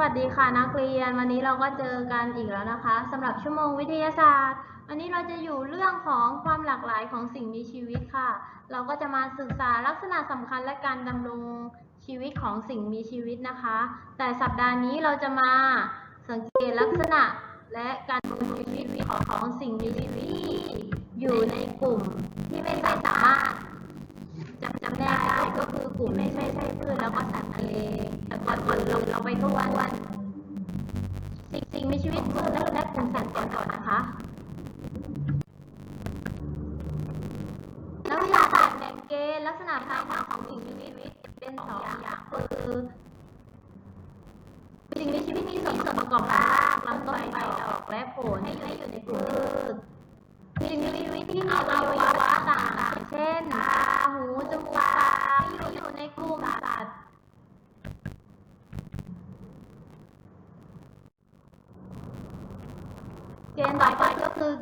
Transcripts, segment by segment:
วัสดีค่ะนักเรียน วันนี้เราก็เจอกันอีกแล้วนะคะสำหรับชั่วโมงวิทยาศาสตร์ วันนี้เราจะอยู่เรื่องของความหลากหลายของสิ่งมีชีวิตค่ะ เราก็จะมาศึกษาลักษณะสำคัญและการดำรงชีวิตของสิ่งมีชีวิตนะคะ แต่สัปดาห์นี้เราจะมาสังเกตลักษณะและการดำรงชีวิตของของสิ่งมีชีวิตที่อยู่ในกลุ่มที่ไม่สามารถจำจำแนกได้ก็คือกลุ่มไม่ใช่ใช่พืชแล้วก็สัตว์ทะเล แต่อนก่อนเราเราไปทวนวัน สิ่งสิ่งมีชีวิตพืชและและกลุ่มสัตว์ก่อนก่อนนะคะนักวิทยาศาสตร์แบ่งเกณฑ์ลักษณะภายนอกของสิ่งมีชีวิตเป็นสองอย่างคือสิ่งมีชีวิตมีส่วนประกอบรากลำต้นใบดอกและผลให้อยู่ในกลุ่มพืชสิ่งมีชีวิตที่มีอวัยว เกณฑ์ต่อไปก็คือ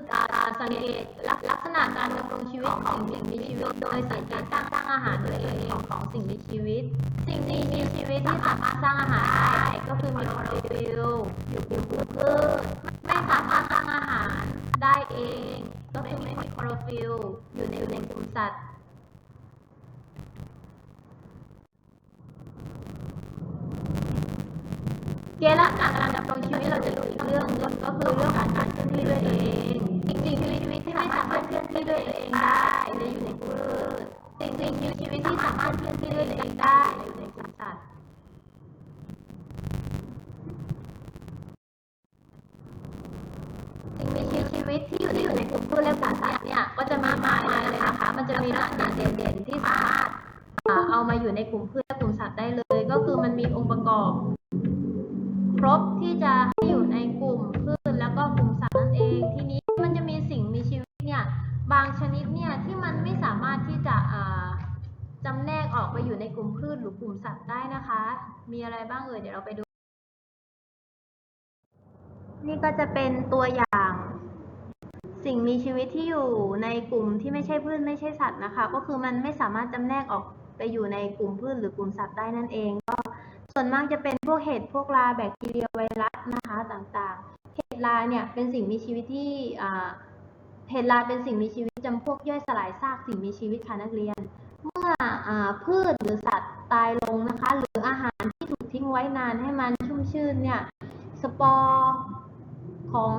สังเกตลักษณะการดำรงชีวิตของสิ่งมีชีวิต โดยสังเกตการสร้างอาหารตัวเองของสิ่งมีชีวิต สิ่งมีชีวิตที่สามารถสร้างอาหารได้ก็คือมีโคลอโรฟิลอยู่กลุ่มพืชไม่สามารถสร้างอาหารได้เอง ก็คือไม่มีโคลอโรฟิลอยู่ในอยู่ในกลุ่มสัตว์ เกณฑ์ลักษณะการดำรงชีวิตเราจะดูอีกเรื่องหนึงก็คือเรื่องของการเคลื่อนที่ด้วยเองสิ่งมีชีวิตที่ไม่สามารถเคลื่อนที่ด้วยเองได้จะอยู่ในพืชสิ่งสิ่งชีวิตที่สามารถเคลื่อนที่ด้วยเองได้อยู่ในกลุ่มสัตว์สิ่งมีชีวิตที่อยู่ที่อยู่ในกลุ่มพืชและกลุ่มสัตว์เนี่ยก็จะมากมายเลยนะคะมันจะมีลักษณะเด่นๆที่สามารถเอ่อเอามาอยู่ในกลุ่มพืชและกลุ่มสัตว์ได้เลย ก็คือมันมีองค์ประกอบ ครบที่จะให้อยู่ในกลุ่มพืชแล้วก็กลุ่มสัตว์นั่นเอง ทีนี้มันจะมีสิ่งมีชีวิตเนี่ยบางชนิดเนี่ยที่มันไม่สามารถที่จะอ่าจำแนกออกไปอยู่ในกลุ่มพืชหรือกลุ่มสัตว์ได้นะคะ มีอะไรบ้างเอ่ยเดี๋ยวเราไปดู นี่ก็จะเป็นตัวอย่าง สิ่งมีชีวิตที่อยู่ในกลุ่มที่ไม่ใช่พืชไม่ใช่สัตว์นะคะ ก็คือมันไม่สามารถจำแนกออกไปอยู่ในกลุ่มพืชหรือกลุ่มสัตว์ได้นั่นเองก็ ส่วนมากจะเป็นพวกเห็ดพวกราแบคทีเรียไวรัสนะคะต่างๆ เห็ดราเนี่ยเป็นสิ่งมีชีวิตที่เห็ดราเป็นสิ่งมีชีวิตจำพวกย่อยสลายซากสิ่งมีชีวิตค่ะนักเรียน เมื่ออพืชหรือสัตว์ตายลงนะคะ หรืออาหารที่ถูกทิ้งไว้นานให้มันชุ่มชื่นเนี่ยสปอร์ของ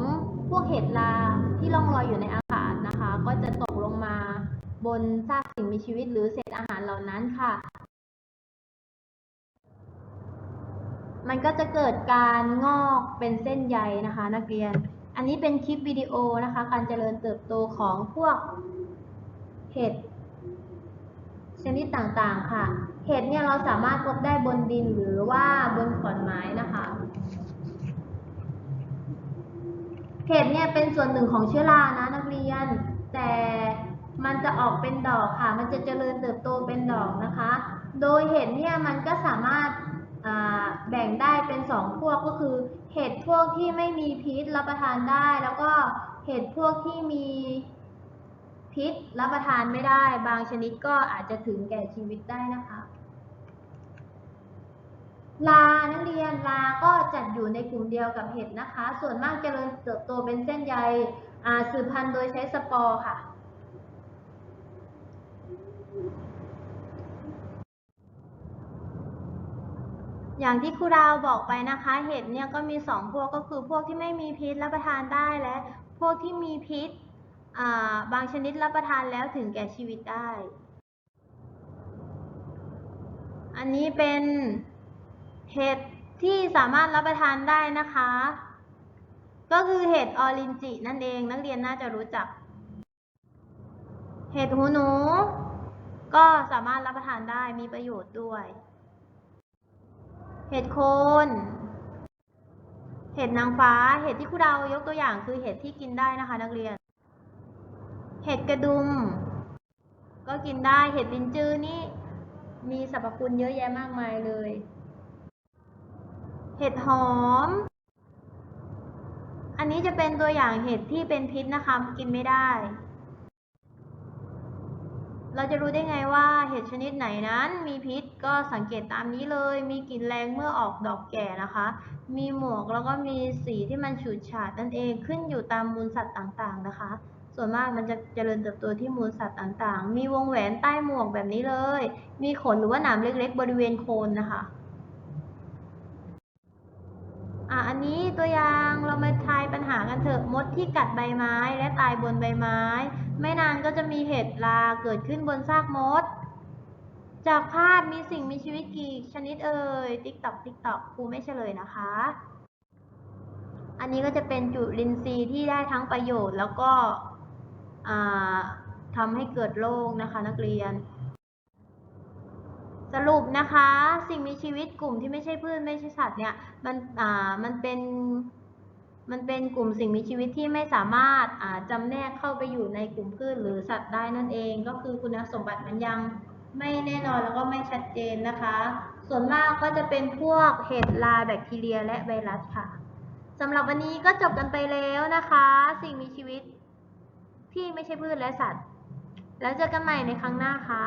พวกเห็ดราที่ล่องลอยอยู่ในอากาศนะคะ ก็จะตกลงมาบนซากสิ่งมีชีวิตหรือเศษอาหารเหล่านั้นค่ะ มันก็จะเกิดการงอกเป็นเส้นใยนะคะ นักเรียน อันนี้เป็นคลิปวิดีโอนะคะ การเจริญเติบโตของพวกเห็ดชนิดต่างๆค่ะ เห็ดเนี่ยเราสามารถพบได้บนดินหรือว่าบนขอนไม้นะคะ เห็ดเนี่ยเป็นส่วนหนึ่งของเชื้อรานะนักเรียน แต่มันจะออกเป็นดอกค่ะ มันจะเจริญเติบโตเป็นดอกนะคะ โดยเห็ดเนี่ยมันก็สามารถ แบ่งได้เป็นสองพวกก็คือ เห็ดพวกที่ไม่มีพิษรับประทานได้ แล้วก็เห็ดพวกที่มีพิษรับประทานไม่ได้ บางชนิดก็อาจจะถึงแก่ชีวิตได้นะคะลา นักเรียนลา ก็จัดอยู่ในกลุ่มเดียวกับเห็ดนะคะ ส่วนมากเจริญเติบโตเป็นเส้นใยสืบพันธุ์โดยใช้สปอร์ค่ะ อย่างที่ครูดาวบอกไปนะคะ เห็ดเนี่ยก็มีสองพวกก็คือพวกที่ไม่มีพิษรับประทานได้และ พวกที่มีพิษาบางชนิดรับประทานแล้วถึงแก่ชีวิตได้ อันนี้เป็นเห็ดที่สามารถรับประทานได้นะคะ ก็คือเห็ดออรินจินั่นเองนักเรียนน่าจะรู้จัก เห็ดหูหนู ก็สามารถรับประทานได้มีประโยชน์ด้วย เห็ดโคน เห็ดนางฟ้า เห็ดที่ครูดาวยกตัวอย่างคือเห็ดที่กินได้นะคะ นักเรียน เห็ดกระดุม ก็กินได้ เห็ดลินจือนี่มีสรรพคุณเยอะแยะมากมายเลย เห็ดหอม อันนี้จะเป็นตัวอย่างเห็ดที่เป็นพิษนะคะ กินไม่ได้ เราจะรู้ได้ไงว่าเห็ดชนิดไหนนั้นมีพิษก็สังเกตตามนี้เลย มีกลิ่นแรงเมื่อออกดอกแก่นะคะ มีหมวกแล้วก็มีสีที่มันฉูดฉาดนั่นเองขึ้นอยู่ตามมูลสัตว์ต่างๆนะคะ ส่วนมากมันจะเจริญเติบโตที่มูลสัตว์ต่างๆ มีวงแหวนใต้หมวกแบบนี้เลย มีขนหรือว่าหนามเล็กๆ บริเวณโคนนะคะอะอันนี้ตัวอย่างเรามาทายปัญหากันเถอะมดที่กัดใบไม้และตายบนใบไม้ ไม่นานก็จะมีเห็ดราเกิดขึ้นบนซากมด จากภาพมีสิ่งมีชีวิตกี่ชนิดเอ่ยติ๊กตอกติ๊กตอกครูไม่เฉลยนะคะ อันนี้ก็จะเป็นจุลินทรีย์ที่ได้ทั้งประโยชน์ แล้วก็ทำให้เกิดโรคนะคะนักเรียน สรุปนะคะ สิ่งมีชีวิตกลุ่มที่ไม่ใช่พืชไม่ใช่สัตว์เนี่ยมันมันเป็น มันเป็นกลุ่มสิ่งมีชีวิตที่ไม่สามารถอ่าจำแนกเข้าไปอยู่ในกลุ่มพืชหรือสัตว์ได้นั่นเอง ก็คือคุณสมบัติมันยังไม่แน่นอนแล้วก็ไม่ชัดเจนนะคะ ส่วนมากก็จะเป็นพวกเห็ดราแบคทีเรีย และไวรัสค่ะสำหรับวันนี้ก็จบกันไปแล้วนะคะ สิ่งมีชีวิตที่ไม่ใช่พืชและสัตว์ แล้วเจอกันใหม่ในครั้งหน้าค่ะ